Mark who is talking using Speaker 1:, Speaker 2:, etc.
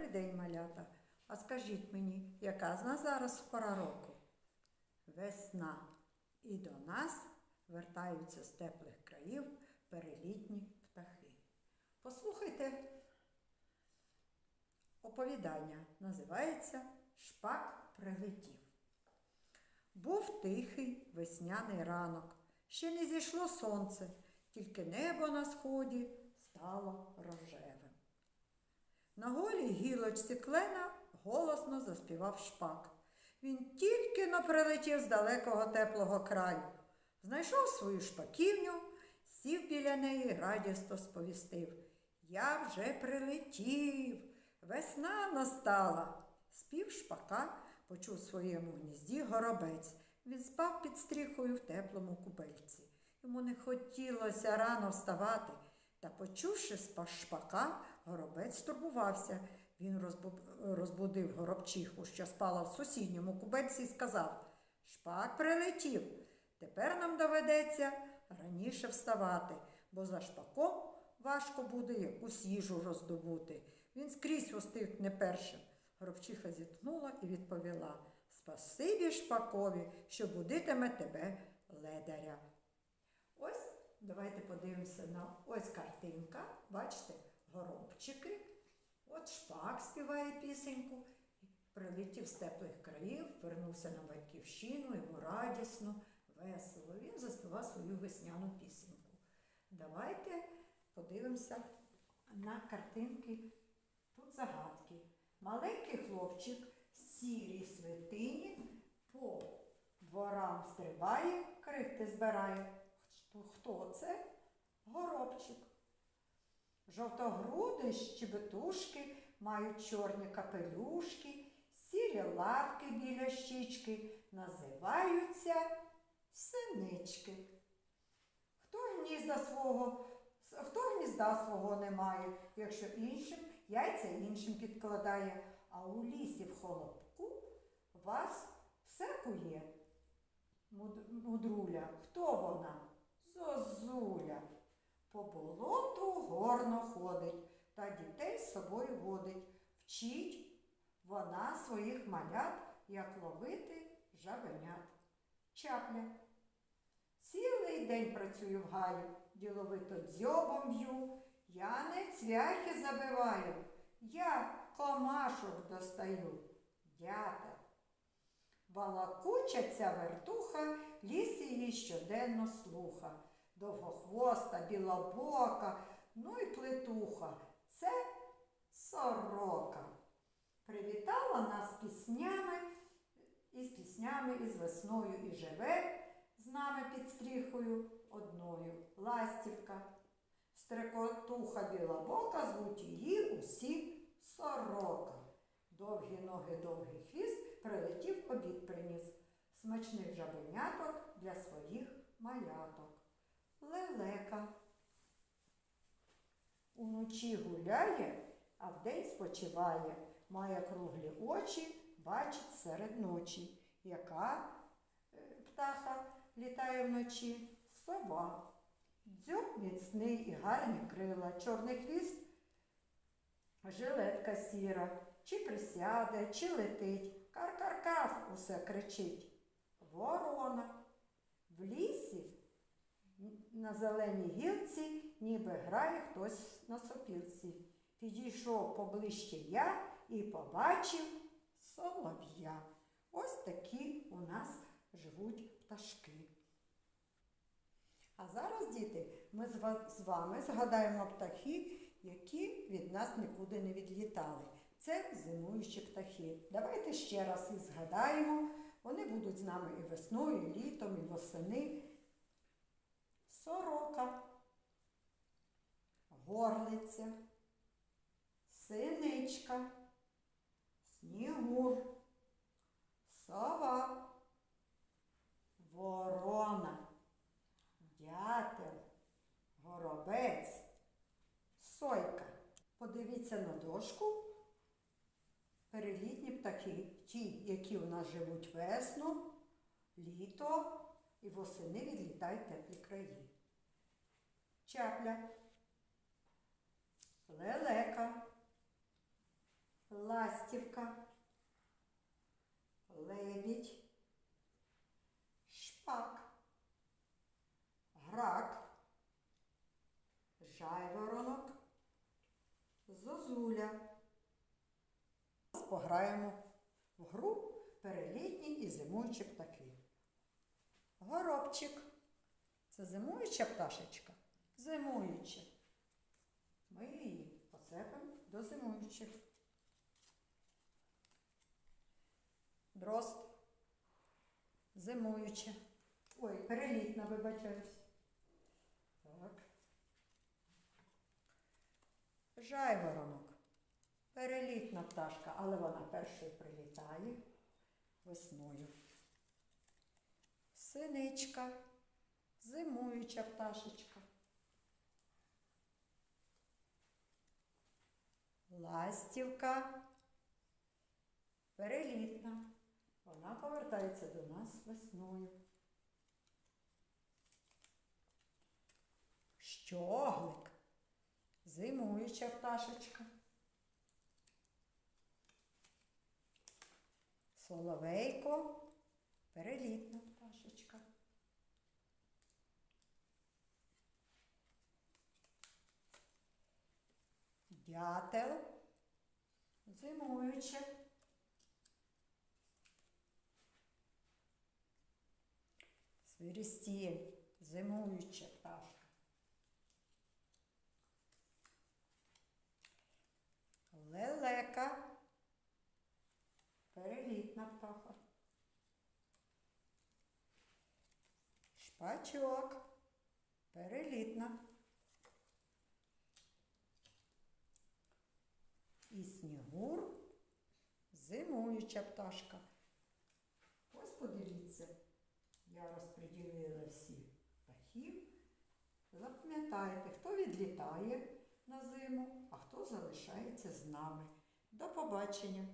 Speaker 1: Добрий день, малята. А скажіть мені, яка з нас зараз пора року? Весна. І до нас вертаються з теплих країв перелітні птахи. Послухайте оповідання. Називається Шпак прилетів. Був тихий весняний ранок. Ще не зійшло сонце, тільки небо на сході стало рожевим. На голій гілочці клена голосно заспівав шпак. Він тільки но прилетів з далекого теплого краю. Знайшов свою шпаківню, сів біля неї радісно сповістив. Я вже прилетів, весна настала. Спів шпака почув в своєму гнізді горобець. Він спав під стріхою в теплому кубельці. Йому не хотілося рано вставати. Та, почувши спа- шпака, горобець стурбувався. Він розбудив горобчиху, що спала в сусідньому кубельці, і сказав Шпак прилетів. Тепер нам доведеться раніше вставати, бо за шпаком важко буде якусь їжу роздобути. Він скрізь устиг не першим. Горобчиха зітхнула і відповіла Спасибі шпакові, що будитиме тебе ледаря. Ось давайте подивимося на ось картинка. Бачите, горобчики. От шпак співає пісеньку. Прилетів з теплих країв, вернувся на батьківщину, йому радісно, весело. Він заспівав свою весняну пісеньку. Давайте подивимося на картинки. Тут загадки. Маленький хлопчик в сірій свитині по дворам стрибає, крихти збирає. Хто- Хто це? Горобчик. Жовтогруди щебетушки мають чорні капелюшки, сірі лапки біля щічки називаються синички. Хто гнізда свого, хто гнізда свого не має, якщо іншим яйця іншим підкладає, а у лісі в холодку вас все кує. Мудруля, хто вона? Зозуля. По болоту горно ходить та дітей з собою водить. Вчить вона своїх малят, як ловити жабенят. Чапля. Цілий день працюю в гаю, діловито дзьобом б'ю, я не цвяхи забиваю, я комашок достаю. Дятел. Балакуча ця вертуха, ліс її щоденно слуха. Довгохвоста, білобока, ну і плетуха. Це сорока. Привітала нас піснями, із піснями, із весною і живе з нами під стріхою одною ластівка. Стрекотуха білобока звуть її усі сорока. Довгі ноги, довгий хвіст прилетів обід приніс. Смачних жабеняток для своїх маляток. Лелека. Уночі гуляє, а вдень спочиває. Має круглі очі, бачить серед ночі. Яка е, птаха літає вночі? Сова. Дзьоб міцний і гарні крила, чорний хвіст Жилетка сіра, чи присяде, чи летить, кар-кар-кар усе кричить. Ворона. В лісі н- на зеленій гілці, ніби грає хтось на сопілці. Підійшов поближче я і побачив солов'я. Ось такі у нас живуть пташки. А зараз, діти, ми з вами згадаємо птахи, які від нас нікуди не відлітали. Це зимуючі птахи. Давайте ще раз їх згадаємо. Вони будуть з нами і весною, і літом, і восени. Сорока, горлиця, синичка, снігур, сова, ворона. Дятел, горобець, сойка. Подивіться на дошку. Перелітні птахи, ті, які у нас живуть весну, літо і восени відлітають теплі краї. Чапля, лелека, ластівка, лебідь, шпак, грак, жайворонок, зозуля. Пограємо в гру перелітні і зимуючі птахи. Горобчик. Це зимуюча пташечка? Зимуюча. Ми її поцепимо до зимуючих. Дрозд. Зимуюча. Ой, перелітна, вибачаюсь. Так. Жайворонок. Перелітна пташка, але вона першою прилітає весною. Синичка. Зимуюча пташечка. Ластівка. Перелітна. Вона повертається до нас весною. Щоглик. Зимуюча пташечка. Соловейко. Перелітна пташечка. Дятел. Зимуюче. Свиристіль. Зимуюча пташка. Лелека. Перелітна птаха. Шпачок. Перелітна. І снігур. Зимуюча пташка. Ось подивіться, я розподілила всі птахів. Запам'ятайте, хто відлітає на зиму, а хто залишається з нами. До побачення.